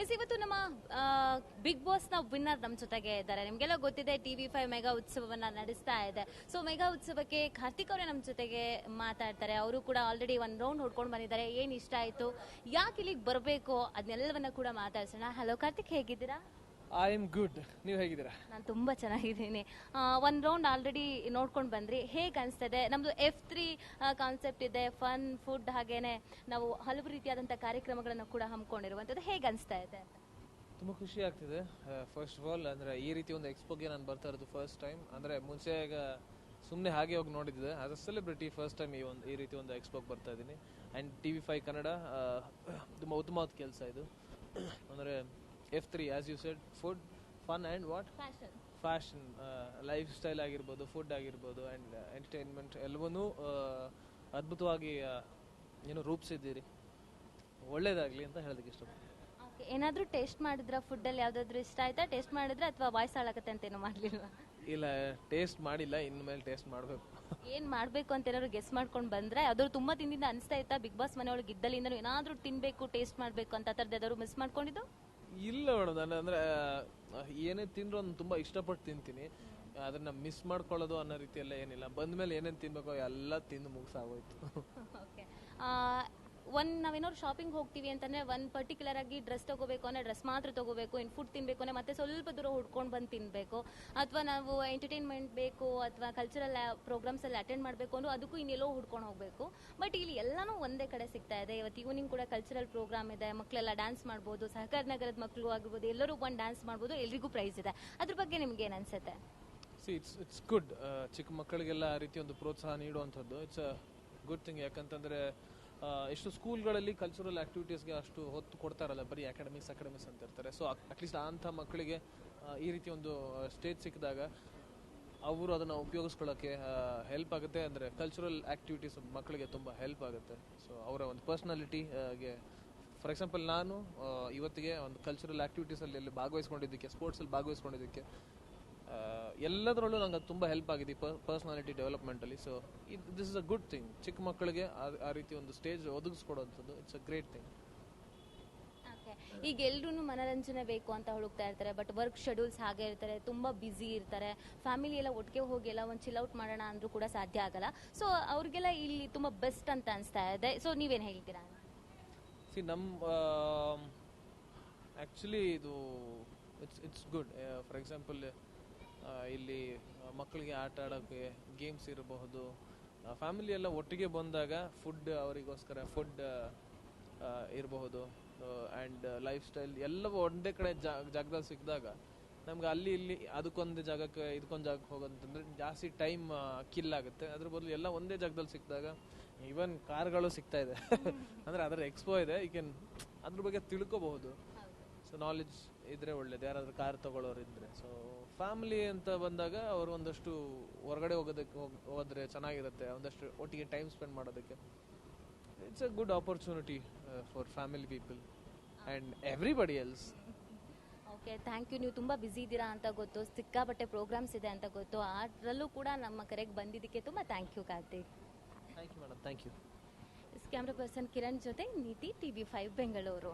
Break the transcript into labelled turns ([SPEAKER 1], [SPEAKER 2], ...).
[SPEAKER 1] S, ಇವತ್ತು ನಮ್ಮ big ಬಾಸ್ನ winner ನಮ್ಮ ಜೊತೆಗೆ ಇದ್ದಾರೆ. ನಿಮ್ಗೆಲ್ಲ ಗೊತ್ತಿದೆ ಟಿವಿ ಫೈವ್ ಮೆಗಾ ಉತ್ಸವವನ್ನ ನಡೆಸ್ತಾ ಇದೆ. ಸೊ ಮೆಗಾ ಉತ್ಸವಕ್ಕೆ ಕಾರ್ತಿಕ್ ಅವರೇ ನಮ್ಮ ಜೊತೆಗೆ ಮಾತಾಡ್ತಾರೆ. ಅವರು ಕೂಡ ಆಲ್ರೆಡಿ ಒಂದ್ ರೌಂಡ್ ಹೊಡ್ಕೊಂಡು ಬಂದಿದ್ದಾರೆ. ಏನ್ ಇಷ್ಟ ಆಯ್ತು? ಯಾಕೆ ಇಲ್ಲಿಗೆ ಬರಬೇಕು? ಅದನ್ನೆಲ್ಲವನ್ನ ಕೂಡ ಮಾತಾಡ್ಸೋಣ. ಹಲೋ ಕಾರ್ತಿಕ್, ಹೇಗಿದ್ದೀರಾ?
[SPEAKER 2] ಐ ಆಮ್ ಗುಡ್ ನೀವು ಹೇಗಿದ್ದೀರಾ?
[SPEAKER 1] ನಾನು ತುಂಬಾ ಚೆನ್ನಾಗಿದ್ದೀನಿ. ಒಂದು ರೌಂಡ್ ಆಲ್ರೆಡಿ ನೋಡ್ಕೊಂಡು ಬಂದ್ರಿ. ಹೇಗೆ ಅನಿಸ್ತದೆ? ನಮ್ದು ಎಫ್ ತ್ರೀ ಕಾನ್ಸೆಪ್ಟ್ ಇದೆ. ಫನ್ ಫುಡ್ ಹಾಗೇನೆ ನಾವು ಹಲವು ರೀತಿಯಾದಂಥ ಕಾರ್ಯಕ್ರಮಗಳನ್ನು ಕೂಡ ಹಮ್ಮಿಕೊಂಡಿರುವಂಥದ್ದು ಹೇಗೆ ಅನಿಸ್ತಾ ಇದೆ
[SPEAKER 2] ತುಂಬ ಖುಷಿ ಆಗ್ತಿದೆ. ಫಸ್ಟ್ ಆಫ್ ಆಲ್ ಅಂದರೆ ಈ ರೀತಿ ಒಂದು ಎಕ್ಸ್ಪೋಗೆ ನಾನು ಬರ್ತಾ ಇರೋದು ಫಸ್ಟ್ ಟೈಮ್ ಅಂದರೆ ಮುಂಚೆ ಈಗ ಸುಮ್ಮನೆ ಹಾಗೆ ಹೋಗಿ ನೋಡಿದ್ದೆ. As a celebrity first time ಈ ಒಂದು ಈ ರೀತಿ ಒಂದು ಎಕ್ಸ್ಪೋಗೆ ಬರ್ತಾ ಇದ್ದೀನಿ. And T V five Kannada ತುಂಬ ಉತ್ತಮವಾದ ಕೆಲಸ ಇದು. ಅಂದರೆ F three as you said food fun and what
[SPEAKER 1] fashion
[SPEAKER 2] fashion lifestyle ಆಗಿರ್ಬೋದು ಫುಡ್ ಆಗಿರ್ಬೋದು ಅಂಡ್ ಎಂಟರ್ಟೈನ್ಮೆಂಟ್ ಎಲ್ಲವನ್ನೂ ಆ, ಅದ್ಭುತವಾಗಿ ಆ, ಏನು ರೂಪಿಸಿದ್ದೀರಿ. ಒಳ್ಳೇದಾಗಲಿ ಅಂತ ಹೇಳೋದಕ್ಕೆ ಇಷ್ಟಪಡ್ತೀನಿ.
[SPEAKER 1] ಏನಾದರೂ ಟೇಸ್ಟ್ ಮಾಡಿದ್ರ ಫುಡ್ ಅಲ್ಲಿ ಯಾವ್ದಾದ್ರು ಇಷ್ಟ ಆಯ್ತಾ? ಟೇಸ್ಟ್ ಮಾಡಿದ್ರೆ ಅಥವಾ ವಾಯ್ಸ್ ಆಳಕತ್ತೆ ಅಂತ ಏನು ಮಾಡ್ಲಿಲ್ಲ
[SPEAKER 2] ಇಲ್ಲ ಟೇಸ್ಟ್ ಮಾಡಿಲ್ಲ ಇನ್ನು ಮೇಲೆ ಟೇಸ್ಟ್ ಮಾಡಬೇಕು.
[SPEAKER 1] ಏನ್ ಮಾಡ್ಬೇಕು ಅಂತ ಏನಾದ್ರು ಗೆಸ್ ಮಾಡ್ಕೊಂಡು ಬಂದ್ರೆ ಅದ್ರ ತುಂಬಾ ದಿನದಿಂದ ಅನಿಸ್ತಾ ಇತ್ತಾ ಬಿಗ್ ಬಾಸ್ ಮನೆಯೊಳಗೆ ಇದ್ದಲ್ಲಿಂದ ಏನಾದ್ರೂ ತಿನ್ಬೇಕು ಟೇಸ್ಟ್ ಮಾಡ್ಬೇಕು ಅಂತ ತರದ್ ಯಾವ್ದಾದ್ರು ಮಿಸ್ ಮಾಡ್ಕೊಂಡಿದ್ದು?
[SPEAKER 2] ಇಲ್ಲ ಮೇಡಮ್, ನಾನು ಅಂದ್ರೆ, ಏನೇ ತಿಂದ್ರು ಒಂದು ತುಂಬಾ ಇಷ್ಟಪಟ್ಟು ತಿಂತೀನಿ. ಅದನ್ನ ಮಿಸ್ ಮಾಡ್ಕೊಳ್ಳೋದು ಅನ್ನೋ ರೀತಿಯೆಲ್ಲ ಏನಿಲ್ಲ. ಬಂದ್ಮೇಲೆ ಏನೇನು ತಿನ್ಬೇಕೋ ಎಲ್ಲ ತಿಂದು ಮುಗಿಸಾಗೋಯ್ತು.
[SPEAKER 1] ಒಂದ್ ನಾವೇನಾದ್ರು ಶಾಪಿಂಗ್ ಹೋಗ್ತೀವಿ ಅಂತಂದ್ರೆ ಒಂದ್ ಪರ್ಟಿಕ್ಯುಲರ್ ಆಗಿ ಡ್ರೆಸ್ ತಗೋಬೇಕು ಅಂದ್ರೆ ಡ್ರೆಸ್ ಮಾತ್ರ ತಗೋಬೇಕು, ಇನ್ ಫುಡ್ ತಿನ್ಬೇಕು ಅಂದ್ರೆ ಮತ್ತೆ ಸ್ವಲ್ಪ ದೂರ ಹುಡ್ಕೊಂಡು ಬಂದು ತಿನ್ಬೇಕು. ಅಥವಾ ನಾವು ಎಂಟರ್ಟೈನ್ಮೆಂಟ್ ಬೇಕು, ಅಥವಾ ಕಲ್ಚರಲ್ ಪ್ರೋಗ್ರಾಮ್ಸ್ ಅಲ್ಲಿ ಅಟೆಂಡ್ ಮಾಡಬೇಕು ಅಂದ್ರೆ ಅದಕ್ಕೂ ಇನ್ನೆಲ್ಲೋ ಹುಡ್ಕೊಂಡು ಹೋಗ್ಬೇಕು. ಬಟ್ ಇಲ್ಲಿ ಎಲ್ಲಾನು ಒಂದೇ ಕಡೆ ಸಿಗ್ತಾ ಇದೆ. ಇವತ್ತು ಈವ್ನಿಂಗ್ ಕೂಡ ಕಲ್ಚರಲ್ ಪ್ರೋಗ್ರಾಮ್ ಇದೆ ಮಕ್ಕಳೆಲ್ಲ ಡ್ಯಾನ್ಸ್ ಮಾಡ್ಬೋದು, ಸಹಕಾರ ನಗರದ ಮಕ್ಕಳು ಆಗಿರ್ಬೋದು, ಎಲ್ಲರೂ ಬಂದು ಡ್ಯಾನ್ಸ್ ಮಾಡ್ಬೋದು, ಎಲ್ರಿಗೂ ಪ್ರೈಸ್ ಇದೆ. ಅದ್ರ ಬಗ್ಗೆ ನಿಮ್ಗೆ ಏನ್ ಅನ್ಸುತ್ತೆ?
[SPEAKER 2] ಸಿ ಇಟ್ಸ್ ಇಟ್ಸ್ ಗುಡ್ ಚಿಕ್ಕ ಮಕ್ಕಳಿಗೆಲ್ಲ ಆ ರೀತಿ ಒಂದು ಪ್ರೋತ್ಸಾಹ ನೀಡುವಂಥದ್ದು. ಇಟ್ಸ್ ಗುಡ್ ಥಿಂಗ್ ಯಾಕಂತಂದ್ರೆ ಎಷ್ಟು ಸ್ಕೂಲ್ಗಳಲ್ಲಿ ಕಲ್ಚರಲ್ ಆಕ್ಟಿವಿಟೀಸ್ಗೆ ಅಷ್ಟು ಹೊತ್ತು ಕೊಡ್ತಾರಲ್ಲ, ಬರೀ ಅಕಾಡೆಮಿಕ್ಸ್ ಅಕಾಡೆಮಿಕ್ಸ್ ಅಂತ ಇರ್ತಾರೆ. ಸೊ ಅಟ್ಲೀಸ್ಟ್ ಅಂಥ ಮಕ್ಕಳಿಗೆ ಈ ರೀತಿ ಒಂದು ಸ್ಟೇಜ್ ಸಿಕ್ಕಿದಾಗ ಅವರು ಅದನ್ನು ಉಪಯೋಗಿಸ್ಕೊಳ್ಳೋಕ್ಕೆ ಹೆಲ್ಪ್ ಆಗುತ್ತೆ. ಅಂದರೆ ಕಲ್ಚರಲ್ ಆಕ್ಟಿವಿಟೀಸ್ ಮಕ್ಕಳಿಗೆ ತುಂಬ ಹೆಲ್ಪ್ ಆಗುತ್ತೆ. ಸೊ ಅವರ ಒಂದು ಪರ್ಸ್ನಾಲಿಟಿಗೆ ಫಾರ್ ಎಕ್ಸಾಂಪಲ್ ನಾನು ಇವತ್ತಿಗೆ ಒಂದು ಕಲ್ಚರಲ್ ಆ್ಯಕ್ಟಿವಿಟೀಸಲ್ಲಿ ಭಾಗವಹಿಸ್ಕೊಂಡಿದ್ದಕ್ಕೆ ಸ್ಪೋರ್ಟ್ಸಲ್ಲಿ ಭಾಗವಹಿಸ್ಕೊಂಡಿದ್ದಕ್ಕೆ ಎಲ್ಲದರಲ್ಲೂ ನಂಗೆ ಅದು ತುಂಬ ಹೆಲ್ಪ್ ಆಗಿದೆ personality ಡೆವಲಪ್ಮೆಂಟಲ್ಲಿ so this is a good thing ಚಿಕ್ಕ ಮಕ್ಕಳಿಗೆ ಆ- ರೀತಿ ಒಂದು ಸ್ಟೇಜ್ ಒದಗಿಸ್ಕೊಡೋಂಥದ್ದು ಇಟ್ಸ್ ಅ ಗ್ರೇಟ್ ಥಿಂಗ್.
[SPEAKER 1] ಈಗ ಎಲ್ರೂ ಮನರಂಜನೆ ಬೇಕು ಅಂತ ಹುಡುಕ್ತಾ ಇರ್ತಾರೆ ಬಟ್ ವರ್ಕ್ ಶೆಡ್ಯೂಲ್ಸ್ ಹಾಗೆ ಇರ್ತಾರೆ ತುಂಬಾ ಬಿಸಿ ಇರ್ತಾರೆ. ಫ್ಯಾಮಿಲಿ ಎಲ್ಲ ಒಟ್ಟಿಗೆ ಹೋಗಿ ಎಲ್ಲ ಒಂದು ಚಿಲ್ ಔಟ್ ಮಾಡೋಣ ಅಂದ್ರೂ ಕೂಡ ಸಾಧ್ಯ ಆಗಲ್ಲ. ಸೊ ಅವ್ರಿಗೆಲ್ಲ ಇಲ್ಲಿ ತುಂಬಾ ಬೆಸ್ಟ್ ಅಂತ ಅನಿಸ್ತಾ ಇದೆ. ಸೊ ನೀವೇನು ಹೇಳ್ತೀರಾ?
[SPEAKER 2] ಸಿ ನಮ್ಮ ಆ್ಯಕ್ಚುಲಿ ಇದು it's it's good for example ಇಲ್ಲಿ ಮಕ್ಕಳಿಗೆ ಆಟ ಆಡೋಕ್ಕೆ ಗೇಮ್ಸ್ ಇರಬಹುದು. ಫ್ಯಾಮಿಲಿ ಎಲ್ಲ ಒಟ್ಟಿಗೆ ಬಂದಾಗ ಫುಡ್ ಅವರಿಗೋಸ್ಕರ ಫುಡ್ ಇರಬಹುದು. ಆ್ಯಂಡ್ ಲೈಫ್ ಸ್ಟೈಲ್ ಎಲ್ಲವೂ ಒಂದೇ ಕಡೆ ಜಾಗದಲ್ಲಿ ಸಿಕ್ಕಿದಾಗ ನಮ್ಗೆ ಅಲ್ಲಿ, ಇಲ್ಲಿ ಅದಕ್ಕೊಂದು ಜಾಗಕ್ಕೆ, ಇದಕ್ಕೊಂದು ಜಾಗಕ್ಕೆ ಹೋಗೋದಂತಂದ್ರೆ ಜಾಸ್ತಿ ಟೈಮ್ ಕಿಲ್ ಆಗುತ್ತೆ. ಅದ್ರ ಬದಲು ಎಲ್ಲ ಒಂದೇ ಜಾಗದಲ್ಲಿ ಸಿಕ್ಕಿದಾಗ ಈವನ್ ಕಾರ್ಗಳು ಸಿಗ್ತಾ ಇದೆ. ಅಂದ್ರೆ ಅದರ ಎಕ್ಸ್ಪೋ ಇದೆ. ಈ ಕ್ಯಾನ್ ಅದ್ರ ಬಗ್ಗೆ ತಿಳ್ಕೋಬಹುದು. ಸೊ ನಾಲೆಜ್ ಇದ್ರೆ ಒಳ್ಳೇದು ಯಾರಾದ್ರೂ ಕಾರ್ ತಗೊಳ್ಳೋರು ಇದ್ರೆ. ಸೊ ಫ್ಯಾಮಿಲಿ ಅಂತ ಬಂದಾಗ ಅವ್ರು ಒಂದಷ್ಟು ಹೊರಗಡೆ ಹೋಗೋದಕ್ಕೆ ಹೋಗ್- ಹೋದ್ರೆ ಚೆನ್ನಾಗಿರುತ್ತೆ ಒಂದಷ್ಟು ಒಟ್ಟಿಗೆ ಟೈಮ್ ಸ್ಪೆಂಡ್ ಮಾಡೋದಕ್ಕೆ. It's a good opportunity for family people and everybody else
[SPEAKER 1] okay thank you ನೀವು ತುಂಬ ಬ್ಯುಸಿ ಇದ್ದೀರಾ ಅಂತ ಗೊತ್ತು ಸಿಕ್ಕಾಪಟ್ಟೆ ಪ್ರೋಗ್ರಾಮ್ಸ್ ಇದೆ ಅಂತ ಗೊತ್ತು. ಅದರಲ್ಲೂ ಕೂಡ ನಮ್ಮ ಕರೆಗೆ ಬಂದಿದ್ದಕ್ಕೆ ತುಂಬಾ thank you Karthik.
[SPEAKER 2] Thank you madam thank you
[SPEAKER 1] camera person Kiran ಜೊತೆ ನೀತಿ ಟಿವಿ ಫೈವ್ ಬೆಂಗಳೂರು